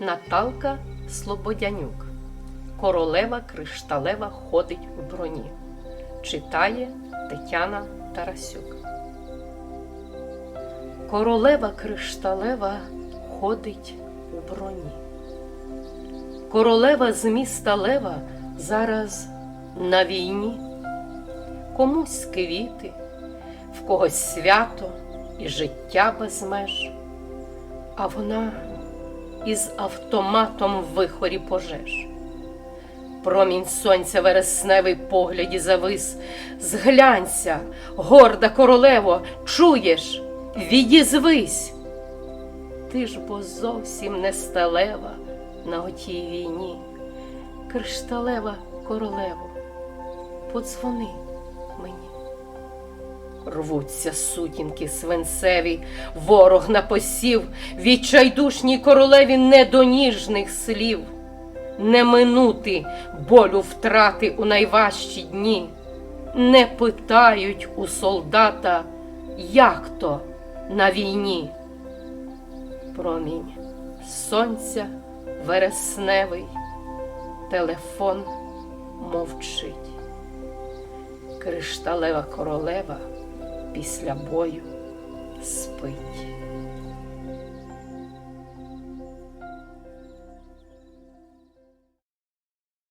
Наталка Слободянюк. Королева кришталева ходить у броні. Читає Тетяна Тарасюк. Королева кришталева ходить у броні. Королева з міста Лева зараз на війні. Комусь квіти, в когось свято і життя без меж. А вона із автоматом в вихорі пожеж. Промінь сонця вересневий погляді завис. Зглянься, горда королево, чуєш, відізвись. Ти ж бо зовсім не сталева на отій війні. Кришталева королево, подзвони. Рвуться сутінки свинцеві, ворог напосів, відчайдушній королеві недоніжних слів, не минути болю втрати у найважчі дні, не питають у солдата, як то на війні. Промінь сонця вересневий, телефон мовчить. Кришталева королева після бою спить.